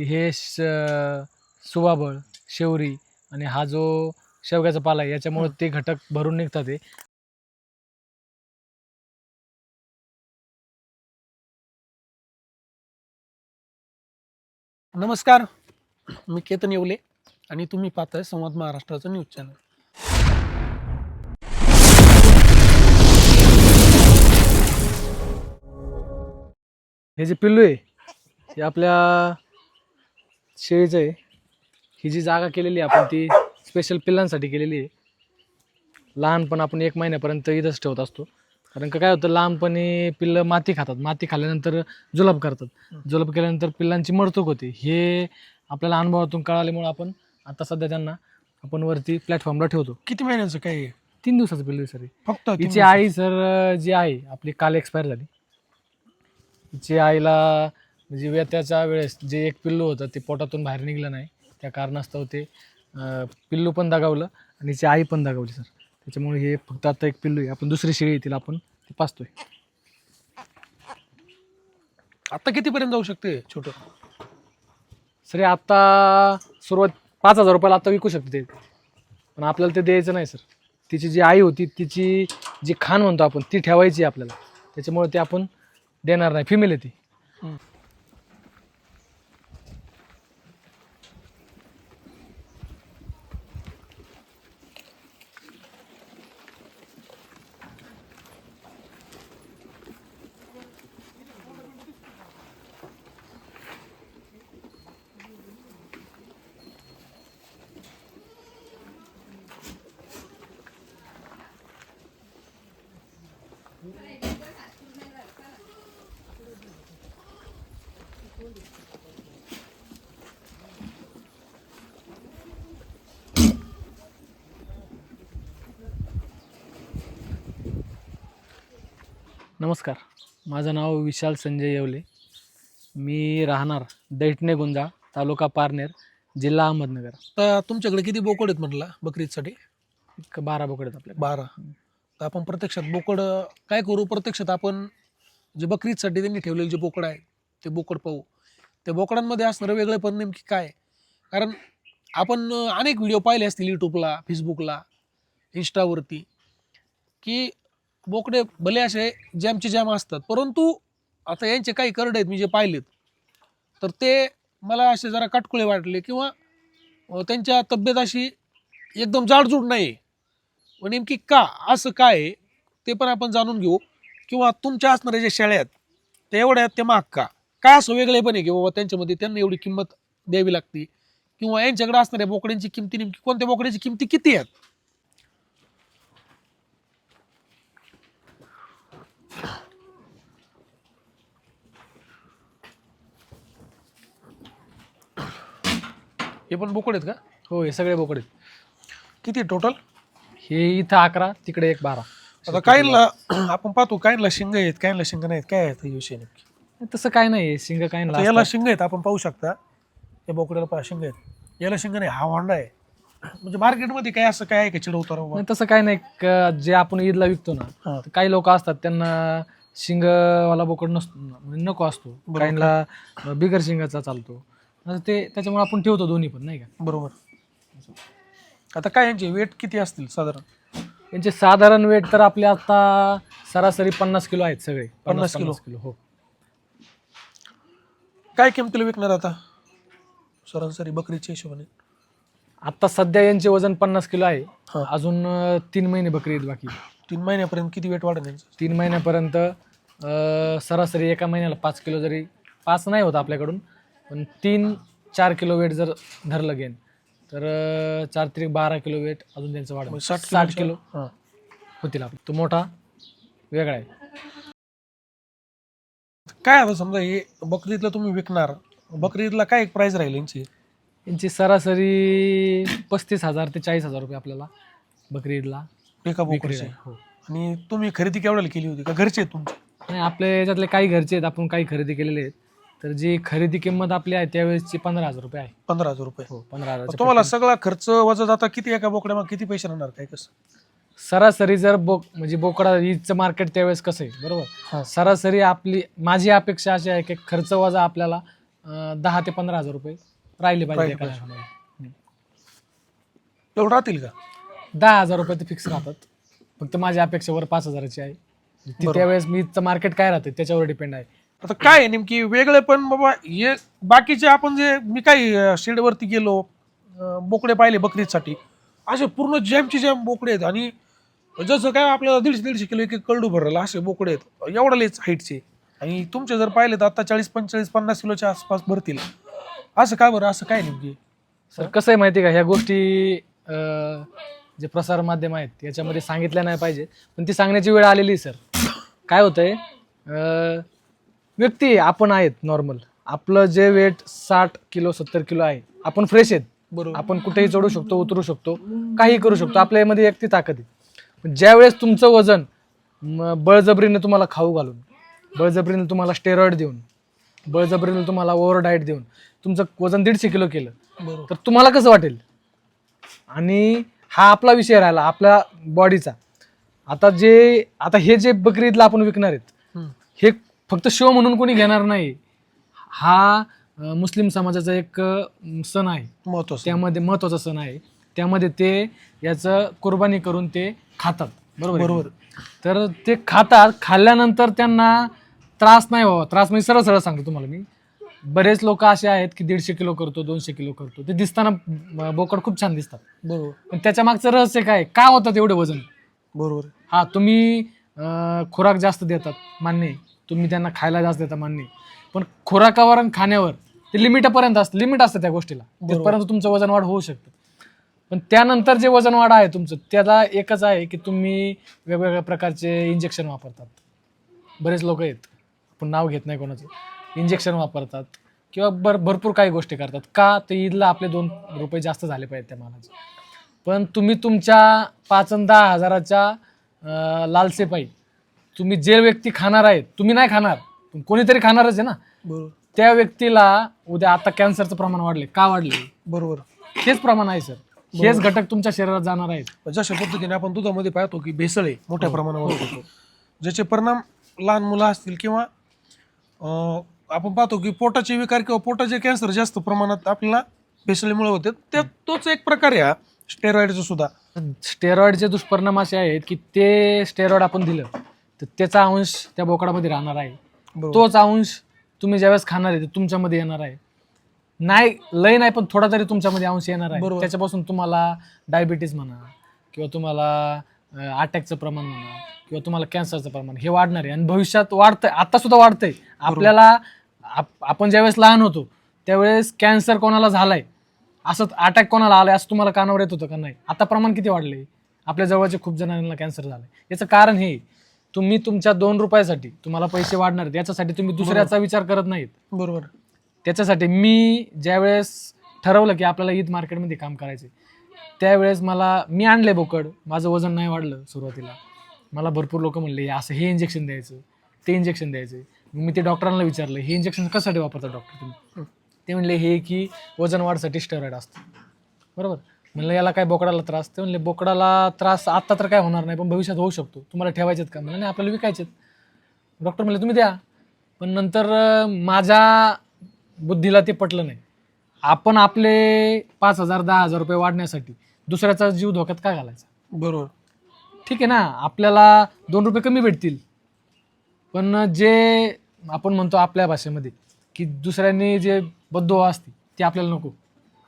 की हे श- सुवाबळ शेवरी आणि हा जो शेवग्याचा पाला आहे याच्यामुळे ते घटक भरून निघतात ते नमस्कार मी केतन येवले आणि तुम्ही पाहताय संवाद महाराष्ट्राचं न्यूज चॅनल. हे जे पिल्लू आहे हे आपल्या शेळीचं आहे ही जी जागा केलेली आहे आपण ती स्पेशल पिल्लांसाठी केलेली आहे. लहानपण आपण एक महिन्यापर्यंत इथंच ठेवत असतो. कारण का काय होतं लहानपणी पिल्लं माती खातात. माती खाल्ल्यानंतर जुलाब करतात. जुलाब केल्यानंतर पिल्लांची मरतूक होते. हे आपल्याला अनुभवातून कळाल्यामुळे आपण आता सध्या त्यांना आपण वरती प्लॅटफॉर्मला ठेवतो. किती महिन्याचं काय आहे? तीन दिवसाचं पिल्लू सर. फक्त तीन हिची दिवसाचं. आई सर जी आहे आपली काल एक्सपायर झाली. हिची आईला म्हणजे व्यत्याच्या वेळेस जे एक पिल्लू होतं ते पोटातून बाहेर निघलं नाही. त्या कारणास्तव ते अं, पिल्लू पण दगावलं आणि त्याची आई पण दगावली सर. त्याच्यामुळे हे फक्त आता एक पिल्लू आहे. आपण दुसरी शेळी आहे आपण ते पाचतोय. आता कितीपर्यंत जाऊ शकते? छोटं. सर हे आत्ता सुरुवात पाच हजार रुपयाला आत्ता विकू शकते ते. पण आपल्याला ते द्यायचं नाही सर. तिची जी आई होती तिची जी खाण म्हणतो आपण ती ठेवायची आहे आपल्याला. त्याच्यामुळे ते आपण देणार नाही. फिमेल आहे ती. नमस्कार. माझं नाव विशाल संजय येवले. मी राहणार दैठणे गुंजा तालुका पारनेर जिल्हा अहमदनगर. तर तुमच्याकडे किती बोकड आहेत म्हटला बकरीदसाठी? एक बारा बोकड आहेत आपल्याकडे. बारा. तर आपण प्रत्यक्षात बोकड काय करू? प्रत्यक्षात आपण जे बकरीदसाठी त्यांनी ठेवलेले जे बोकड आहे ते बोकड पाहू. त्या बोकडांमध्ये असणारं वेगळं पण नेमकी काय? कारण आपण अनेक व्हिडिओ पाहिले असतील यूट्यूबला फेसबुकला इंस्टावरती की बोकडे भले असे जॅमचे जॅम असतात. परंतु आता यांचे काही करडे आहेत मी जे पाहिलेत. तर ते मला असे जरा काटकुळे वाटले किंवा त्यांच्या तब्येत अशी एकदम जाडजूड नाही. व नेमकी का असं काय आहे ते पण आपण जाणून घेऊ. किंवा तुमच्या असणाऱ्या ज्या शेळ्या आहेत ते एवढ्या आहेत ते महाग का? काय असं वेगळे पण आहे की बाबा त्यांच्यामध्ये त्यांना एवढी किंमत द्यावी लागते? किंवा यांच्याकडे असणाऱ्या बोकड्यांची किमती नेमकी कोणत्या बोकड्याची किमती किती आहेत? हे पण बोकड आहेत का? हो हे सगळे बोकड आहेत. किती टोटल हे इथं अकरा तिकडे एक बारा. आता काहींना आपण पाहतो काहींना शिंग आहेत काहींना शिंग नाहीत. काय आहेत हे विषय नक्की तसं काय नाही सिंग काय आता याला शिंग आहेत आपण पाहू शकता. या बोकड्याला पहा शिंग आहेत. याला शिंग नाही हा होंडा आहे. म्हणजे मार्केटमध्ये काय असं काय आहे का चिडवतो नाही, तसं काय नाही. क- जे आपण ईदला विकतो ना हा. तर काही लोक असतात त्यांना शिंगवाला बोकड नसतो म्हणजे नको असतो. काहींना बिगर शिंगाचा चालतो. असं ते त्याच्यामुळे आपण ठेवतो दोन्ही पण नाही का? बरोबर. आता काय यांचे वेट किती असतील साधारण? यांचे साधारण वेट तर आपले आता सरासरी पन्नास किलो आहेत सगळे. पन्नास किलो? किलो हो. काय किमतीला विकणार आता? सरासरी बकरीच्या हिशोबाने. आता सध्या यांचे वजन पन्नास किलो आहे. अजून तीन महिने बकरी आहेत बाकी. तीन महिन्यापर्यंत किती वेट वाढेल यांचं? तीन महिन्यापर्यंत अं, सरासरी एका महिन्याला पाच किलो जरी पाच नाही होत आपल्याकडून पण तीन चार किलो वेट जर धरलं गेन तर अं, चार तरी बारा किलो वेट अजून त्यांचं वाढ साठ साठ किलो हां. होतील आपले. तो मोठा वेगळा आहे. काय आता समजा हे बकरीदला तुम्ही विकणार बकरीदला काय एक प्राइस राहील यांची? यांची सरासरी पस्तीस हजार ते चाळीस हजार रुपये आपल्याला बकरी ईदला एका विक्री बोकडीची? आहे. हो. आणि तुम्ही खरेदी केवढ्याला केली होती? का घरचे आहेत तुमचे? नाही आपल्या याच्यातले काही घरचे आहेत आपण काही खरेदी केलेले आहेत. तर जी खरेदी किंमत आपली आहे त्यावेळेसची पंधरा हजार रुपये आहे. पंधरा हजार रुपये. हो पंधरा हजार तुम्हाला सगळा खर्च वजा जाता किती एका बोकड्या मग किती पैसे राहणार काय कसं? सरासरी जर बोक म्हणजे बोकडा ईदचं मार्केट त्यावेळेस कसं आहे? बरोबर? हा. सरासरी आपली माझी अपेक्षा अशी आहे की खर्च वजा आपल्याला अं, दहा ते पंधरा हजार रुपये राहिले पाहिजे राहिले एका पाहिजे. लाखामध्ये. एवढं राहतील का? दहा हजार रुपये ते फिक्स राहतात. फक्त माझ्या अपेक्षेवर पाच हजाराची आहे. ती बरोबर. त्यावेळेस मी मार्केट काय राहते त्याच्यावर डिपेंड आहे. आता काय आहे नेमकी? वेगळे पण बाबा हे बाकीचे आपण जे मी काही शेडवरती गेलो बोकडे पाहिले बकरीसाठी असे पूर्ण जॅमचे जॅम बोकडे आहेत. आणि जसं काय आपल्याला दीडशे दीडशे किलो एक एक कळडू भरला असे बोकडे आहेत. एवढालेच हाईटचे. आणि तुमचे जर पाहिले तर आता चाळीस पंचेचाळीस पन्नास किलोच्या आसपास भरतील. असं काय बरं? असं काय नेमकी? सर कसं आहे माहिती आहे का? ह्या गोष्टी अं, जे प्रसार माध्यम आहेत याच्यामध्ये सांगितल्या नाही पाहिजे. पण ती सांगण्याची वेळ आलेली आहे सर. काय होतंय? अं, व्यक्ती आपण आहेत नॉर्मल आपलं जे वेट साठ किलो सत्तर किलो आहे आपण फ्रेश आहेत. बरोबर. आपण कुठेही चढू शकतो उतरू शकतो काही करू शकतो आपल्यामध्ये एक ती ताकद आहे. ज्यावेळेस तुमचं वजन म, बळजबरीने तुम्हाला खाऊ घालून बळजबरीने तुम्हाला स्टेरॉइड देऊन बळजबरीने तुम्हाला ओव्हर डाएट देऊन तुमचं वजन दीडशे किलो केलं तर तुम्हाला कसं वाटेल? आणि हा आपला विषय राहिला आपल्या बॉडीचा आता जे आता हे जे बकरीदला आपण विकणार आहेत. हे फक्त शो म्हणून कोणी घेणार नाही. हा अं, मुस्लिम समाजाचा एक अं, सण आहे. महत्वाचं त्यामध्ये महत्त्वाचा सण आहे. त्यामध्ये ते याचं कुर्बानी करून ते खातात. बरोबर आहे? बरोबर. तर ते खातात. खाल्ल्यानंतर त्यांना त्रास नाही व्हावा. त्रास म्हणजे सरळ सरळ सांगतो तुम्हाला मी. बरेच लोक असे आहेत की दीडशे किलो करतो दोनशे किलो करतो. ते दिसताना अं, बोकड खूप छान दिसतात. बरोबर. पण त्याच्या मागचं रहस्य काय? का होतात एवढे वजन? बरोबर. हा तुम्ही अं, खुराक जास्त देतात मान्य आहे. तुम्ही त्यांना खायला जास्त देता मान्य आहे. पण खुराकावर आणि खाण्यावर ते लिमिटपर्यंत असतं लिमिट असतं त्या गोष्टीला. बरोबर. तिथपर्यंत तुमचं वजन वाढ होऊ शकतं. पण त्यानंतर जे वजन वाढ आहे तुमचं त्याला एकच आहे की तुम्ही वेगवेगळ्या प्रकारचे इंजेक्शन वापरतात. बरेच लोक आहेत आपण नाव घेत नाही कोणाचं. इंजेक्शन वापरतात किंवा भर भरपूर काही गोष्टी करतात. का? ते ईदला आपले दोन रुपये जास्त झाले पाहिजेत त्या मालाचे. पण तुम्ही तुमच्या पाच आणि दहा हजाराच्या अं, लालसेपायी तुम्ही जे व्यक्ती खाणार आहेत तुम्ही नाही खाणार कोणीतरी खाणारच आहे ना? बरोबर. त्या व्यक्तीला उद्या आता कॅन्सरचं प्रमाण वाढले का वाढले? बरोबर. हेच प्रमाण आहे सर. हेच घटक तुमच्या शरीरात जाणार आहेत. जशा पद्धतीने आपण दुधामध्ये पाहतो की भेसळ आहे मोठ्या हो, प्रमाणावर होतो. ज्याचे परिणाम लहान मुलं असतील किंवा अं, आपण पाहतो की पोटाचे विकार किंवा पोटाचे कॅन्सर जास्त प्रमाणात आपल्याला भेसळीमुळे होते. ते तोच एक प्रकार आहे हा. स्टेरॉइडचा सुद्धा. स्टेरॉइडचे दुष्परिणाम असे आहेत की ते स्टेरॉइड आपण दिलं तर त्याचा अंश त्या बोकडामध्ये राहणार आहे. तोच अंश तुम्ही ज्यावेळेस खाणार आहे ते तुमच्यामध्ये येणार आहे. नाही लय नाही पण थोडा तरी तुमच्यामध्ये अंश येणार आहे. त्याच्यापासून तुम्हाला डायबिटीज म्हणा किंवा तुम्हाला अटॅकचं प्रमाण म्हणा किंवा तुम्हाला कॅन्सरचं प्रमाण हे वाढणार आहे. आणि भविष्यात वाढतंय आता सुद्धा वाढतंय. आपल्याला आप- आपण ज्यावेळेस लहान होतो त्यावेळेस कॅन्सर कोणाला झालाय? असं अटॅक कोणाला आलाय असं तुम्हाला कानावर येत होतं का नाही? आता प्रमाण किती वाढलंय आपल्या जवळचे खूप जणांना कॅन्सर झालाय. याचं कारण हे. तुम्ही तुमच्या दोन रुपयासाठी तुम्हाला पैसे वाढणार आहेत याच्यासाठी तुम्ही दुसऱ्याचा विचार करत नाहीत. बरोबर. त्याच्यासाठी मी ज्यावेळेस ठरवलं की आपल्याला ईद मार्केटमध्ये काम करायचे त्यावेळेस मला मी आणले बोकड माझं वजन नाही वाढलं सुरुवातीला. मला भरपूर लोक म्हणले "हे असं हे इंजेक्शन द्यायचं ते इंजेक्शन द्यायचं. मग मी ते डॉक्टरांना विचारलं हे इंजेक्शन कशासाठी वापरतात डॉक्टर तुम्ही? ते म्हणले हे की वजन वाढसाठी स्टेरॉइड असतं. बरोबर? म्हणलं याला काय बोकडाला त्रास? ते म्हणले बोकडाला त्रास आत्ता तर काय होणार नाही पण भविष्यात होऊ शकतो. तुम्हाला ठेवायचेत का? म्हणलं नाही आपल्याला विकायचेत. डॉक्टर म्हणले तुम्ही द्या पण नंतर माझ्या बुद्धीला ते पटलं नाही. आपण आपले पाच हजार दहा हजार रुपये वाढण्यासाठी दुसऱ्याचा जीव धोक्यात का घालायचा? बरोबर. ठीक आहे ना आपल्याला दोन रुपये कमी भेटतील. पण जे आपण म्हणतो आपल्या भाषेमध्ये की दुसऱ्यांनी जे बद्दुआ असते ती आपल्याला नको.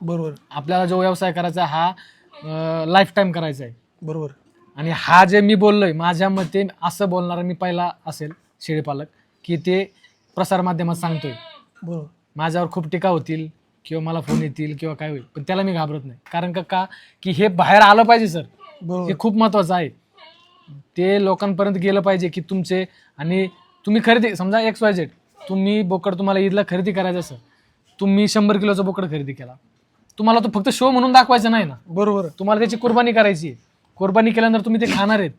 बरोबर. आपल्याला जो व्यवसाय करायचा हा लाईफ टाईम करायचा आहे. बरोबर. आणि हा जे मी बोललोय माझ्या मते असं बोलणारा मी पहिला असेल शेळीपालक की ते प्रसारमाध्यमात सांगतोय. बरोबर. माझ्यावर खूप टीका होतील किंवा मला फोन येतील किंवा काय होईल पण त्याला मी घाबरत नाही. कारण का का की हे बाहेर आलं पाहिजे सर. हे बरोबर खूप महत्वाचं आहे. ते लोकांपर्यंत गेलं पाहिजे की तुमचे आणि तुम्ही खरेदी समजा एक्स वाय झेड तुम्ही बोकड तुम्हाला ईदला खरेदी करायचं असेल तुम्ही शंभर किलोचं बोकड खरेदी केला. तुम्हाला तो फक्त शो म्हणून दाखवायचा नाही ना. बरोबर. तुम्हाला त्याची कुर्बानी करायची आहे. कुर्बानी केल्यानंतर तुम्ही ते खाणार आहेत.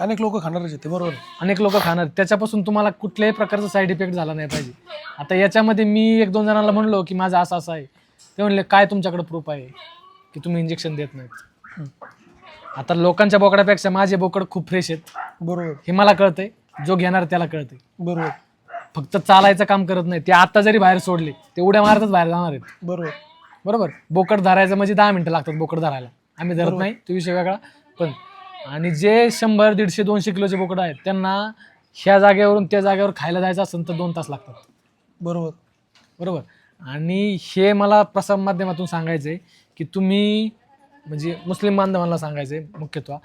अनेक लोक खाणारच आहेत बरोबर. अनेक लोक खाणार त्याच्यापासून तुम्हाला कुठल्याही प्रकारचा साईड इफेक्ट झाला नाही पाहिजे. आता याच्यामध्ये मी एक दोन जणांना म्हणलो की माझं असं असं आहे. ते म्हणले काय तुमच्याकडे प्रूफ आहे की तुम्ही इंजेक्शन देत नाहीत? आता लोकांच्या बोकडापेक्षा माझे बोकड खूप फ्रेश आहेत. बरोबर. हे मला कळतंय. जो घेणार त्याला कळतंय. बरोबर. फक्त चालायचं काम करत नाही. ते आता जरी बाहेर सोडले ते उड्या मारतच बाहेर जाणार आहेत. बरोबर. बरोबर? बोकड धरायचं म्हणजे दहा मिनिटं लागतात बोकड धरायला. आम्ही धरत. नाही तो विषय वेगळा. पण आणि जे शंभर दीडशे दोनशे किलोचे बोकड आहेत त्यांना ह्या जागेवरून त्या जागेवर खायला जायचं असेल तर दोन तास लागतात. बरोबर. बरोबर? आणि हे मला प्रसार माध्यमातून सांगायचं आहे की तुम्ही म्हणजे मुस्लिम बांधवांना सांगायचं आहे मुख्यत्व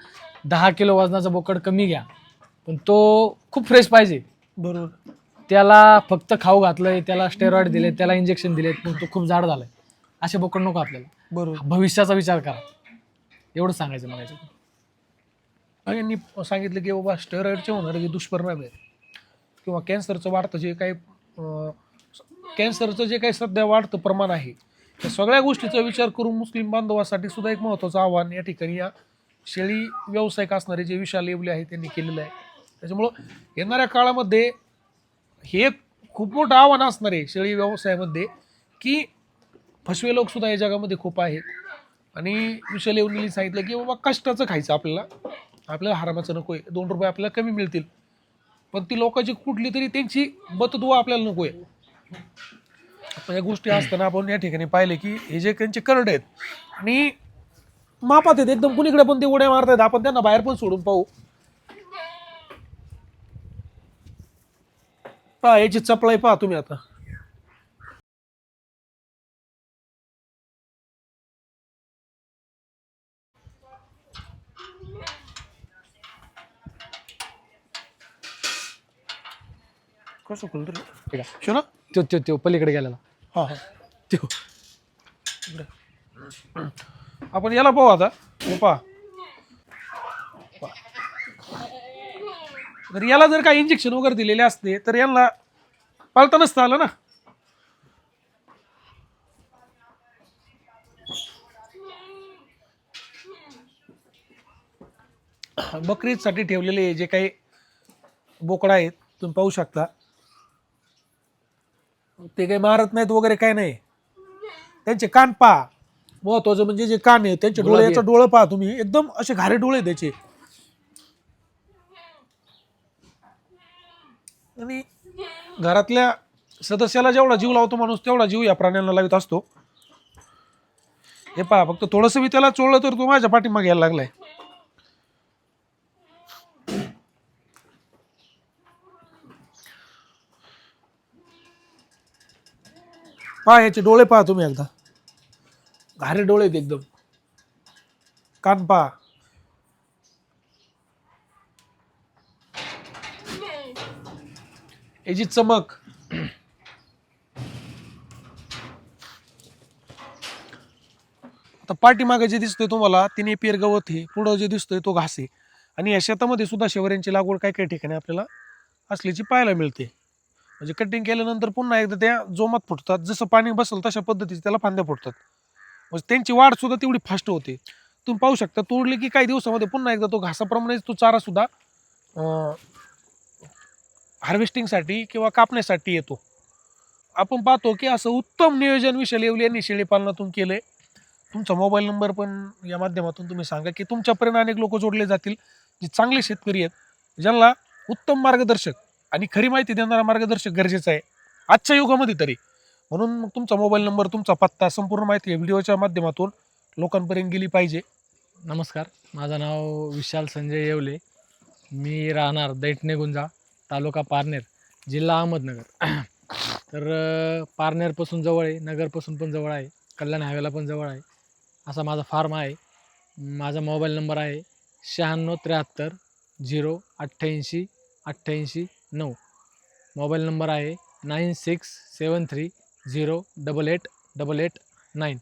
दहा किलो वजनाचा बोकड कमी घ्या पण तो खूप फ्रेश पाहिजे. बरोबर. त्याला फक्त खाऊ घातलंय त्याला स्टेरॉइड दिले त्याला इंजेक्शन दिले पण तो खूप जाड झालाय. असे बोकड नको आपल्याला. बरोबर. भविष्याचा विचार करा. एवढं सांगायचं मला याच्यातून. आणि यांनी सांगितलं की बाबा स्टेरॉइडचे होणारे जे दुष्परिणाम आहेत किंवा कॅन्सरचं वाढतं जे काही अं, कॅन्सरचं जे काही सध्या वाढतं प्रमाण आहे त्या सगळ्या गोष्टीचा विचार करून मुस्लिम बांधवासाठी सुद्धा एक महत्त्वाचं आव्हान या ठिकाणी या शेळी व्यावसायिक असणारे जे विशाल येवले आहे त्यांनी केलेलं आहे. त्याच्यामुळं येणाऱ्या काळामध्ये हे खूप मोठं आव्हान असणार आहे शेळी व्यवसायामध्ये की फसवे लोकसुद्धा या जगामध्ये खूप आहेत. आणि विशाल येवलेंनी सांगितलं की बाबा कष्टाचं खायचं आपल्याला. आपल्याला हरामाचं नको आहे दोन रुपये आपल्याला कमी मिळतील. पण ती लोकांची कुठली तरी त्यांची बतदुवा आपल्याला नको आहे या गोष्टी असताना आपण या ठिकाणी पाहिले की हे जे त्यांचे करड आहेत आणि मापात आहेत. एकदम कुणीकडे पण ते उड्या मारतात आपण त्यांना बाहेर पण सोडून पाहू. पहा याची चपळाई पहा तुम्ही आता. कसं खुलतं रे? त्यो त्यो त्यो पलीकडे गेलेला. हा हा. त्यो. आपण याला पाहू आता. पहा. तर याला जर काही इंजेक्शन वगैरे दिलेले असते तर यांना पाळता नसतं आलं ना? बकरीसाठी ठेवलेले जे काही बोकडा आहेत तुम्ही पाहू शकता. ते काही मारत नाहीत वगैरे काय नाही. त्यांचे कान पहा. महत्वाचं म्हणजे जे कान आहे त्यांचे डोळ्याचं डोळं पहा तुम्ही. एकदम असे घारे डोळे त्याचे. आणि घरातल्या सदस्याला जेवढा जीव लावतो माणूस तेवढा जीव या प्राण्यांना लावित असतो. हे पहा फक्त थोडस मी त्याला चोळलं तर तो माझ्या पाठीमागे यायला लागलाय. पहा याचे डोळे पहा तुम्ही एकदा. घारे डोळे आहेत एकदम. कान पहा. याची चमक. आता पाठीमागे जे दिसतोय तुम्हाला तिने पेर गवत हे पुढं जे दिसतोय तो घास आहे. आणि या शेतामध्ये सुद्धा शेवऱ्यांची लागवड काही काही ठिकाणी आपल्याला असल्याची पाहायला मिळते. म्हणजे कटिंग केल्यानंतर पुन्हा एकदा त्या जोमात फुटतात. जसं पाणी बसल तशा पद्धतीचे त्याला फांद्या फुटतात. म्हणजे त्यांची वाढ सुद्धा तेवढी फास्ट होते. तुम्ही पाहू शकता तोडले की काही दिवसामध्ये पुन्हा एकदा तो घासाप्रमाणेच तो चारा सुद्धा हार्वेस्टिंगसाठी किंवा कापण्यासाठी येतो. आपण पाहतो की असं उत्तम नियोजन विषय येवले यांनी शेळीपालनातून केलं आहे तुमचा मोबाईल नंबर पण या माध्यमातून तुम्ही सांगा की तुमच्यापर्यंत अनेक लोक जोडले जातील जे चांगले शेतकरी आहेत ज्यांना उत्तम मार्गदर्शक आणि खरी माहिती देणारा मार्गदर्शक गरजेचं आहे आजच्या युगामध्ये तरी. म्हणून मग तुमचा मोबाईल नंबर तुमचा पत्ता संपूर्ण माहिती व्हिडिओच्या माध्यमातून लोकांपर्यंत गेली पाहिजे. नमस्कार. माझं नाव विशाल संजय येवले. मी राहणार दैठणे गुंजा. तालुका पारनेर जिल्हा अहमदनगर. तर पारनेरपासून जवळ आहे नगरपासून पण जवळ आहे कल्याण हायवेला पण जवळ आहे. असा माझा फार्म आहे. माझा मोबाईल नंबर आहे शहाण्णव त्र्याहत्तर झिरो अठ्ठ्याऐंशी अठ्ठ्याऐंशी नऊ. मोबाईल नंबर आहे nine six seven three zero double eight double eight nine.